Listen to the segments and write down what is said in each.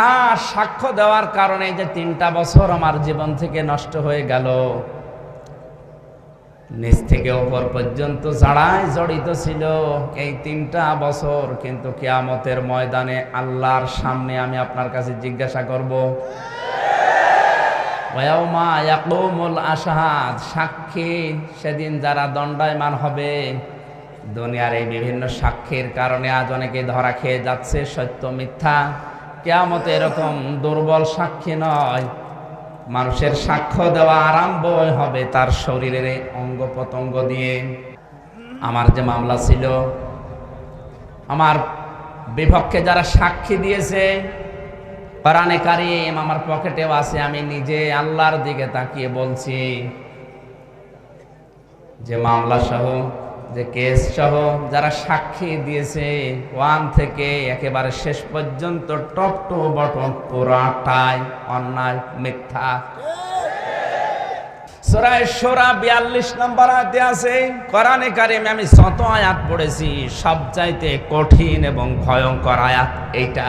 মিথ্যা সাক্ষ্য দেওয়ার কারণে যে তিনটা বছর আমার জীবন থেকে নষ্ট হয়ে গেল, নিচ থেকে ওপর পর্যন্ত যারাই জড়িত ছিল এই তিনটা বছর কিন্তু কেয়ামতের ময়দানে আল্লাহর সামনে আমি আপনার কাছে জিজ্ঞাসা করব। আশহাদ, সাক্ষী সেদিন যারা দণ্ডায়মান হবে, দুনিয়ার এই বিভিন্ন সাক্ষীর কারণে আজ অনেকে ধরা খেয়ে যাচ্ছে সত্য মিথ্যা। কেয়ামতে এরকম দুর্বল সাক্ষী নয়। মানুষের সাক্ষ্য দেওয়া আরম্ভ হবে তার শরীরের অঙ্গ প্রত্যঙ্গ দিয়ে। আমার যে মামলা ছিল, আমার বিপক্ষে যারা সাক্ষী দিয়েছে, কোরআনে কারিম আমার পকেটেও আছে, আমি নিজে আল্লাহর দিকে তাকিয়ে বলছি যে মামলা সহ যে কেস সহ যারা সাক্ষী দিয়েছে, ওয়ান থেকে একেবারে শেষ পর্যন্ত টপ টু বটম পুরাটাই অন্যায়, মিথ্যা। সোরা বিয়াল্লিশ নম্বর আছে আমি শত আয়াত পড়েছি সব চাইতে কঠিন এবং ভয়ঙ্কর আয়াত এইটা।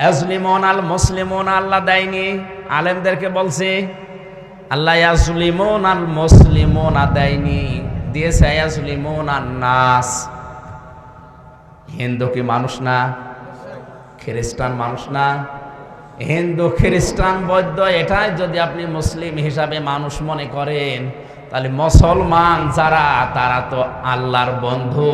ইয়াজলিমন আল মুসলিমন আল্লাহ দেয়নি। আলেমদেরকে বলছে, আল্লাহ ইয়াজলিমন আল মুসলিমন দেয়নি। দিয়েছে ইয়াজলিমন আর নাস। হিন্দু কি মানুষ না? খ্রিস্টান মানুষ না? হিন্দু, খ্রিস্টান, বৌদ্ধ, এটাই যদি আপনি মুসলিম হিসাবে মানুষ মনে করেন, তাহলে মুসলমান যারা, তারা তো আল্লাহর বন্ধু।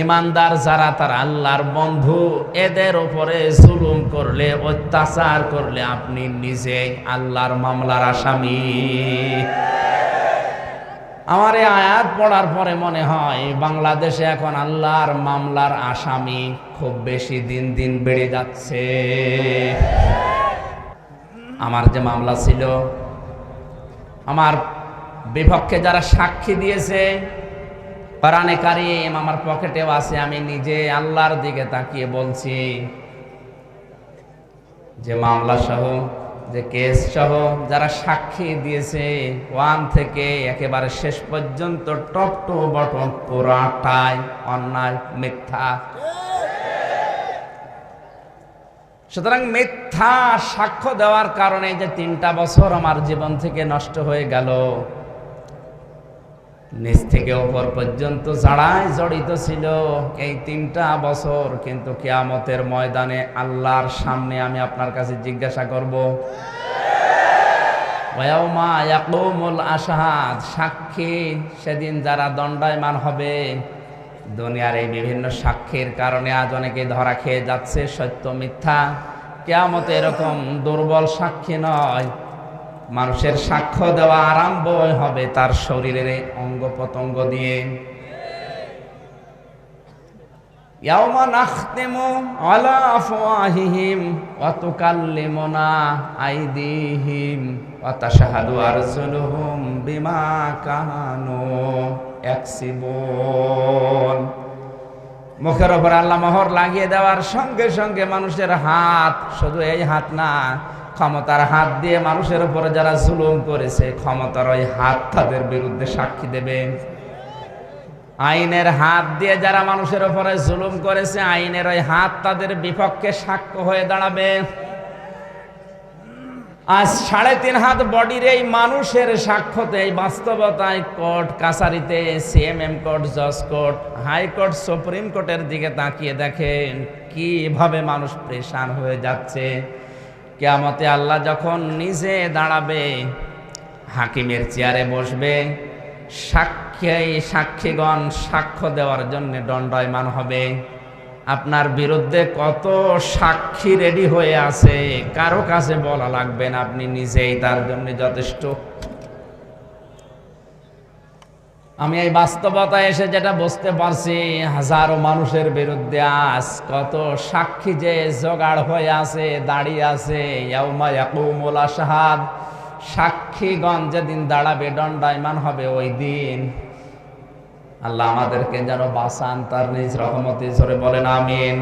ইমানদার যারা, তার আল্লাহর বন্ধু, এদের উপরে জুলুম করলে, অত্যাচার করলে আপনি নিজেই আল্লাহর মামলার আসামি। আমার এই আয়াত পড়ার পরে মনে হয়, বাংলাদেশে এখন আল্লাহর মামলার আসামি খুব বেশি দিন দিন বেড়ে যাচ্ছে। আমার যে মামলা ছিল, আমার বিপক্ষে যারা সাক্ষী দিয়েছে কোরআনে কারিম আমার পকেটেও আছে, আমি নিজে আল্লাহর দিকে তাকিয়ে বলছি। যে মামলা সহ, যে কেস সহ যারা সাক্ষী দিয়েছে, ওয়ান থেকে একেবারে শেষ পর্যন্ত টপ টু বটম পুরাটাই অন্যায়, মিথ্যা। সুতরাং মিথ্যা সাক্ষ্য দেওয়ার কারণে যে তিনটা বছর আমার জীবন থেকে নষ্ট হয়ে গেল নিচ থেকে ওপর পর্যন্ত যারাই জড়িত ছিল এই তিনটা বছর কিন্তু কেয়ামতের ময়দানে আল্লাহর সামনে আমি আপনার কাছে জিজ্ঞাসা করব। আশহাদ, সাক্ষী সেদিন যারা দণ্ডায়মান হবে, দুনিয়ার এই বিভিন্ন সাক্ষীর কারণে আজ অনেকে ধরা খেয়ে যাচ্ছে, সত্য মিথ্যা। কেয়ামতে এরকম দুর্বল সাক্ষী নয় মানুষের সাক্ষ্য দেওয়া আরম্ভ হবে তার শরীরের অঙ্গ প্রত্যঙ্গ দিয়ে। মুখের ওপর আল্লাহ মোহর লাগিয়ে দেওয়ার সঙ্গে সঙ্গে মানুষের হাত, শুধু এই হাত না ক্ষমতার হাত দিয়ে মানুষের উপরে যারা জুলুম করেছে, ক্ষমতার ওই হাত তাদের বিরুদ্ধে সাক্ষী দেবে। আইনের হাত দিয়ে যারা মানুষের উপরে জুলুম করেছে, আইনের ওই হাত তাদের বিপক্ষে সাক্ষ্য হয়ে দাঁড়াবে। আজ সাড়ে তিন হাত বডির এই মানুষের সাক্ষ্যতে, এই বাস্তবতায় কোর্ট কাছারিতে, সিএমএম কোর্ট, জজ কোর্ট হাইকোর্ট সুপ্রিম কোর্টের দিকে তাকিয়ে দেখেন কীভাবে মানুষ প্রেশান হয়ে যাচ্ছে। কেয়ামতে আল্লাহ যখন নিজে দাঁড়াবে, হাকিমের চেয়ারে বসবে, সাক্ষী, সাক্ষীগণ সাক্ষ্য দেওয়ার জন্য দণ্ডায়মান হবে। আপনার বিরুদ্ধে কত সাক্ষী রেডি হয়ে আছে, কারও কাছে বলা লাগবে না, আপনি নিজেই তার জন্য যথেষ্ট। আমি এই বাস্তবতায় এসে যেটা বুঝতে পারছি, হাজারো মানুষের বিরুদ্ধে আজ কত সাক্ষী যে জোগাড় হয়ে আছে, দাঁড়িয়ে আছে আশহাদ। সাক্ষীগণ যেদিন দাঁড়াবে, দণ্ডায়মান হবে ওই দিন। আল্লাহ আমাদেরকে যেন বাঁচান, তার নিজ রহমতে জোরে বলেন, আমিন।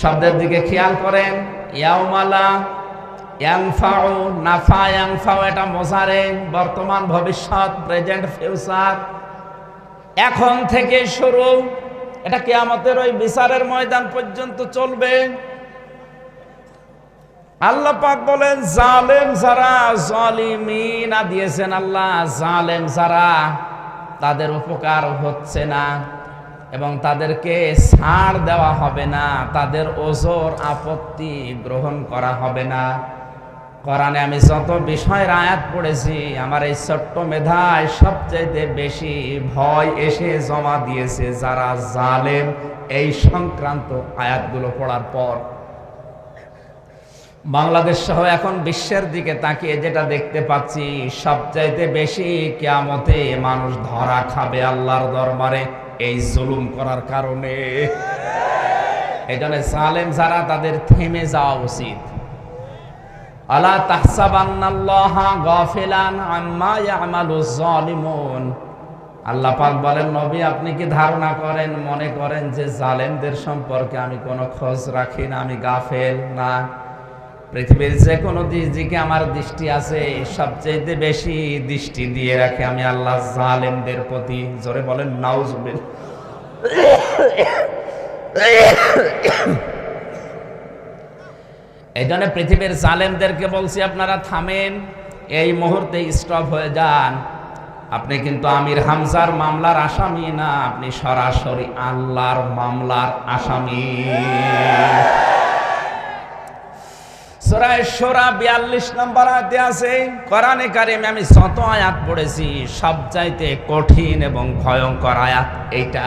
শব্দের দিকে খেয়াল করেন ইয়াউমালা ইয়াংফাউ নাফা ইয়াংফাউ এটা মোজারে, বর্তমান ভবিষ্যৎ, প্রেজেন্ট ফিউচার। এখন থেকে শুরু, এটা কেয়ামতের ওই বিচারের ময়দান পর্যন্ত চলবে। আল্লাহ পাক বলেন, জালেম যারা জালিমিনা, দিয়েছেন আল্লাহ, জালেম যারা তাদের উপকার হচ্ছে না এবং তাদেরকে ছাড় দেওয়া হবে না, তাদের ওজোর আপত্তি গ্রহণ করা হবে না। কোরআনে আমি যত বিষয়ের আয়াত পড়েছি, আমার এই ছোট্ট মেধায় সবচেয়ে বেশি ভয় এসে জমা দিয়েছে যারা জালেম এই সংক্রান্ত আয়াতগুলো পড়ার পর। বাংলাদেশ সহ এখন বিশ্বের দিকে তাকিয়ে যেটা দেখতে পাচ্ছি, সবচাইতে বেশি কেয়ামতে মানুষ ধরা খাবে আল্লাহর দরবারে এই জুলুম করার কারণে। এই জন্য সালেম যারা তাদের থেমে যাওয়া উচিত। আলা তাহসাবান্নাল্লাহা গাফিলান আম্মা ইয়ামালু যালিমুন। আল্লাহ পাক বলেন, নবী, আপনি কি ধারণা করেন, মনে করেন যে জালেমদের সম্পর্কে আমি কোনো খোঁজ রাখি না, আমি গাফেল না? পৃথিবীর যে কোনো দিকে আমার দৃষ্টি আছে সবচেয়ে বেশি দৃষ্টি দিয়ে রাখে আমি আল্লাহ জালেমদের প্রতি। জোরে বলেন নাউজুবিল এই জন্য পৃথিবীর জালেমদেরকে বলছি, আপনারা থামেন, এই মুহূর্তে স্টপ হয়ে যান। আপনি কিন্তু আমির হামজার মামলার আসামি না, আপনি সরাসরি আল্লাহর মামলার আসামি। নম্বর আছে, কোরআনে আমি শত আয়াত পড়েছি, সবচাইতে কঠিন এবং ভয়ঙ্কর আয়াত এইটা।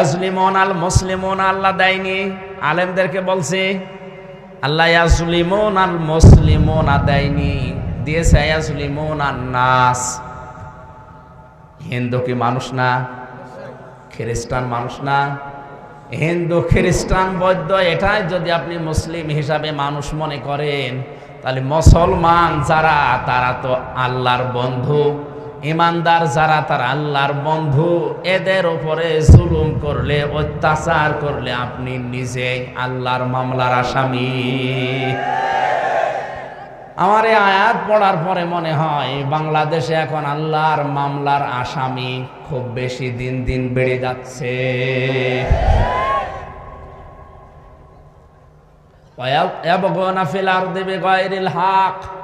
এজলিমন আল মুসলিমন আল্লাহ দেয়নি। আলেমদেরকে বলছে, আল্লাহ ইয়াজলিমন আল মুসলিমন দেয়নি। দিয়েছে ইয়াজলিমন আর নাস। হিন্দু কি মানুষ না? খ্রিস্টান মানুষ না? হিন্দু, খ্রিস্টান, বৌদ্ধ, এটাই যদি আপনি মুসলিম হিসাবে মানুষ মনে করেন, তাহলে মুসলমান যারা, তারা তো আল্লাহর বন্ধু। ইমানদার যারা, তার আল্লাহর বন্ধু, এদের উপরে জুলুম করলে, অত্যাচার করলে আপনি নিজে আল্লাহর মামলার আসামি। আমার এই আয়াত পড়ার পরে মনে হয়, বাংলাদেশে এখন আল্লাহর মামলার আসামি খুব বেশি দিন দিন বেড়ে যাচ্ছে। হাক।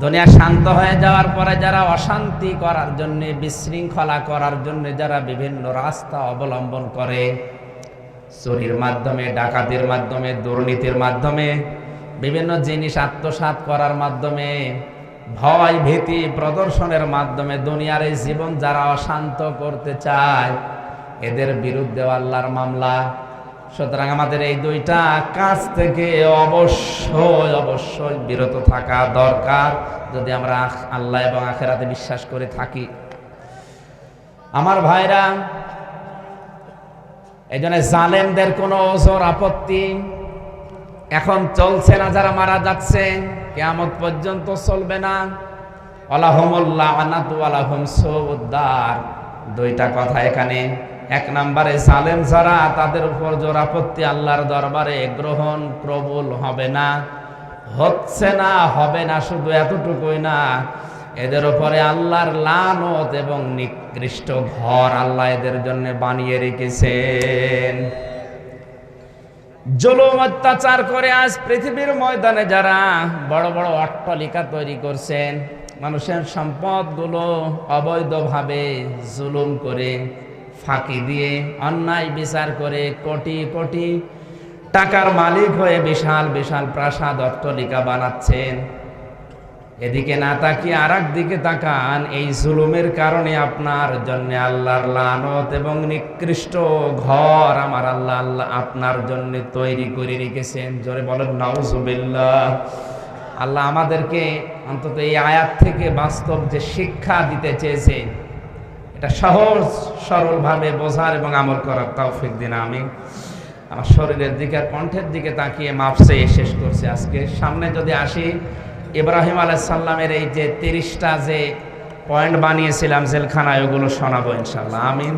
দুনিয়া শান্ত হয়ে যাওয়ার পরে যারা অশান্তি করার জন্য, বিশৃঙ্খলা করার জন্য যারা বিভিন্ন রাস্তা অবলম্বন করে, চুরির মাধ্যমে, ডাকাতির মাধ্যমে, দুর্নীতির মাধ্যমে, বিভিন্ন জিনিস আত্মসাত করার মাধ্যমে, ভয় ভীতি প্রদর্শনের মাধ্যমে দুনিয়ার এই জীবন যারা অশান্ত করতে চায়, এদের বিরুদ্ধে আল্লাহর মামলা। সুতরাং আমাদের এই দুইটা কাজ থেকে অবশ্যই অবশ্যই বিরত থাকা দরকার। যদি আমরা আল্লাহ এবং আখেরাতে বিশ্বাস করে থাকি। আমার ভাইরা এই জন্য জালেমদের কোনো ওজোর আপত্তি এখন চলছে না, যারা মারা যাচ্ছে কেমন পর্যন্ত চলবে না। আলাহমুল্লাহ আনাতু আলাহম সৌদ্দার দুইটা কথা এখানে। এক নম্বরে সালেম যারা, তাদের উপর জোরাপত্তি আল্লাহর দরবারে গ্রহণ প্রবল হবে না, হচ্ছে না, হবে না, শুধু এতটুকুই না, এদের উপরে আল্লাহর লানত এবং নিকৃষ্ট ঘর আল্লাহ এদের জন্য বানিয়ে রেখেছেন। জুলুম অত্যাচার করে আজ পৃথিবীর ময়দানে যারা বড় বড় অট্টালিকা তৈরি করছেন, মানুষের সম্পদগুলো অবৈধভাবে জুলুম করে ফাঁকি দিয়ে অন্যায় বিচার করে কোটি কোটি টাকার মালিক হয়ে বিশাল বিশাল প্রাসাদ অট্টালিকা বানাচ্ছেন। এদিকে না তাকিয়ে আর দিকে তাকান, এই জুলুমের কারণে আপনার জন্য আল্লাহর লানত এবং নিকৃষ্ট ঘর আমার আল্লাহ আল্লাহ আপনার জন্য তৈরি করে রেখেছেন। জোরে বলেন, নাউজুবিল্লাহ। আল্লাহ আমাদেরকে অন্তত এই আয়াত থেকে বাস্তব যে শিক্ষা দিতে চেয়েছে এটা সহজ, সরলভাবে বোঝার এবং আমল করার তৌফিক দিন আমি আমার শরীরের দিকে আর কণ্ঠের দিকে তাকিয়ে মাপসে শেষ করছি আজকে। সামনে যদি আসি, ইব্রাহিম আলাইসাল্লামের এই যে তিরিশটা যে পয়েন্ট বানিয়েছিলাম জেলখানায়, ওগুলো শোনাবো ইনশাল্লাহ আমিন।